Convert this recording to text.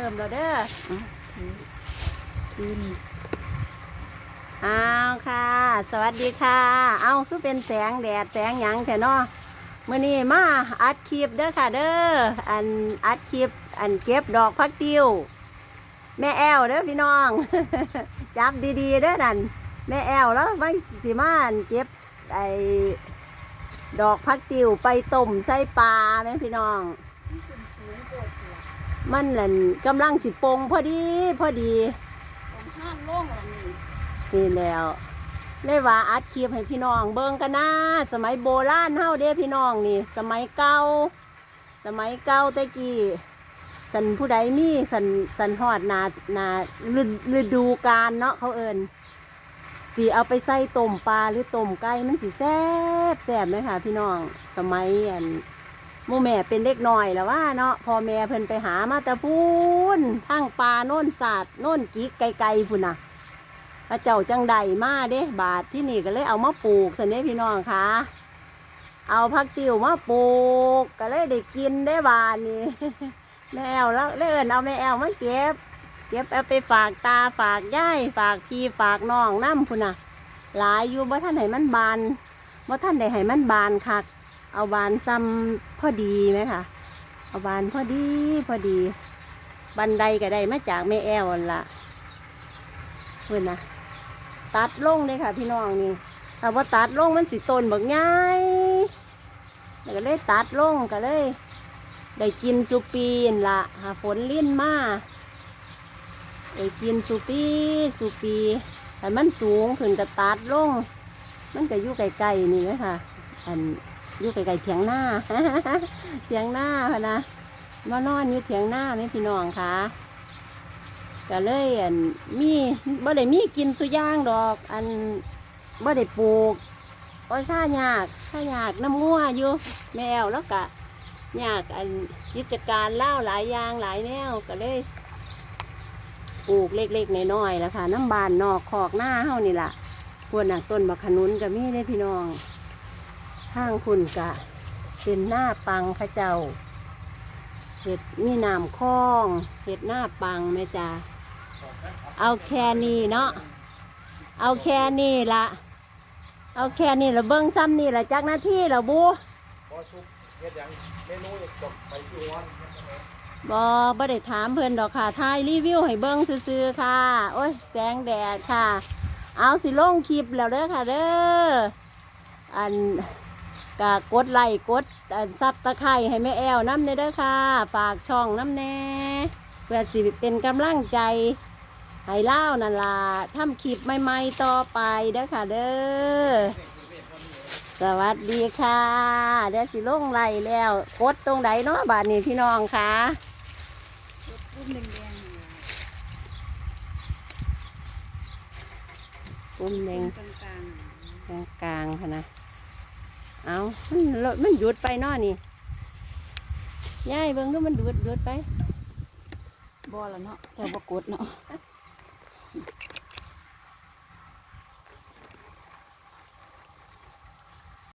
ริ่มแล้วเด้อคืนอ้าวค่ะ สวัสดีค่ะ เอาคือเป็นแสงแดดแสงหยังแท้เนาะมื่อนี้มาอัดคลิปเด้อค่ะเด้อ อันอัดคลิป อันเก็บดอกพักติวแม่แอวเด้อพี่น้อง จับดีๆเด้อนั่นแม่แอวแล้วไม่สิมานเก็บไอ้ดอกพักติวไปต้มใส่ปลาแม่พี่น้อง มันนั่นกำลังสิปงพอดีพอดีตรงห้างโล่งแล้วนี่นี่แล้วเลยว่าอัดคลิปให้พี่น้อง เบิ่งกันนะสมัยโบราณเฮาเด้พี่น้องนี่ สมัยเก่าสมัยเก่าตะกี้สันผู้ใดมีสันสันฮอดนานาฤดูกาลเนาะเขาเอิ้นสิเอาไปใส่ต้มปลาหรือต้มไก่มันสิแซ่บแซ่บไหมค่ะพี่น้องสมัยอัน มู่แม่เป็นเด็กน้อยแล้วว่าเนาะพ่อแม่เพิ่นไปหามาแต่พูนทั้งปลาโน่นสาดโน่นจิกไกลๆพุ่นน่ะพระเจ้าจังใดมาเด้บาทที่นี่ก็เลยเอามาปลูกสันเด้พี่น้องค่ะ เอาพักติวมาปลูกก็เลยได้กินได้บานนี่แม่แอวแล้วเลยเอินเอาแม่แอวมาเก็บ เก็บเอาไปฝากตาฝากย่ายฝากพี่ฝากน้องน้ำพุ่นน่ะ หลายอยู่บ่ท่านให้มันบานบ่ท่านได้ให้มันบานคัก เอาบานซ้ำพอดีไหมคะเอาบานพอดีพอดี บันไดก็ได้มาจากแม่แอวนั่นละเพื่อนนะตัดลงเลยค่ะพี่น้องนี่ถ้าว่าตัดลงมันสิต้นบักง่ายแล้วก็เลยตัดลงก็เลย ได้กินสุปีนละหาฝนลิ้นมาได้กินสุปีสุปีแต่มันสูงขึ้นก็ตัดลง มันก็อยู่ไกลๆนี่ไหมค่ะอัน อยู่ไกลๆเถียงหน้าเถียงหน้าค่ะนะมานอนอยู่เถียงหน้าไหมพี่น้องคะก็เลยอันมีบ่ได้มีกินสุย่างดอก อันบ่ได้ปลูกโอ้ยข้ายากข้ายากน้ำงัวอยู่แมวแล้วก็ยากอันกิจการเล่าหลายอย่างหลายแนวก็เลยปลูกเล็กๆน้อยๆแล้วค่ะน้ำบานนอกขอกหน้าเฮานี่ล่ะพวกน่ะต้นบักขนุนก็มีได้พี่น้อง ข้างคุณกะ เป็นหน้าปังพระเจ้า เห็ดมีน้ำคลอง เห็ดหน้าปังแม่จ้าเอาแค่นี้เนาะ เอาแค่นี้ละเอาแค่นี้ละเบิ้งซ้ำนี่ละจักหน้าที่ละบูบอกไปที่วันบอบ่ได้ถามเพิ่อนดอกค่ะถ่ายรีวิวให้เบิ้งซื่อๆค่ะ โอ้ยแสงแดดค่ะ เอาสิลงคลิปแล้วเด้อค่ะเด้ออัน กะกดไลค์กดซับตะไคร้ให้แม่แอวน้ำเด้อค่ะ ฝากช่องน้ำแน่เพื่อสิเป็นกำลังใจให้เล่านั่นล่ะทำคลิปใหม่ๆต่อไปเด้อค่ะเด้อสวัสดีค่ะเดี๋ยวสิลงไล่แล้วกดตรงไหนเนาะบาทนี้พี่น้องค่ะรุ่นแดงๆนี่ล่ะปุ่มแดงกลางกลางๆค่ะนะ เอามันลดมันหยุดไปเนาะนี่ย่ายเบิ้งดูมันหยุดหยุดไปบ่ละเนาะแต่บ่กดเนาะ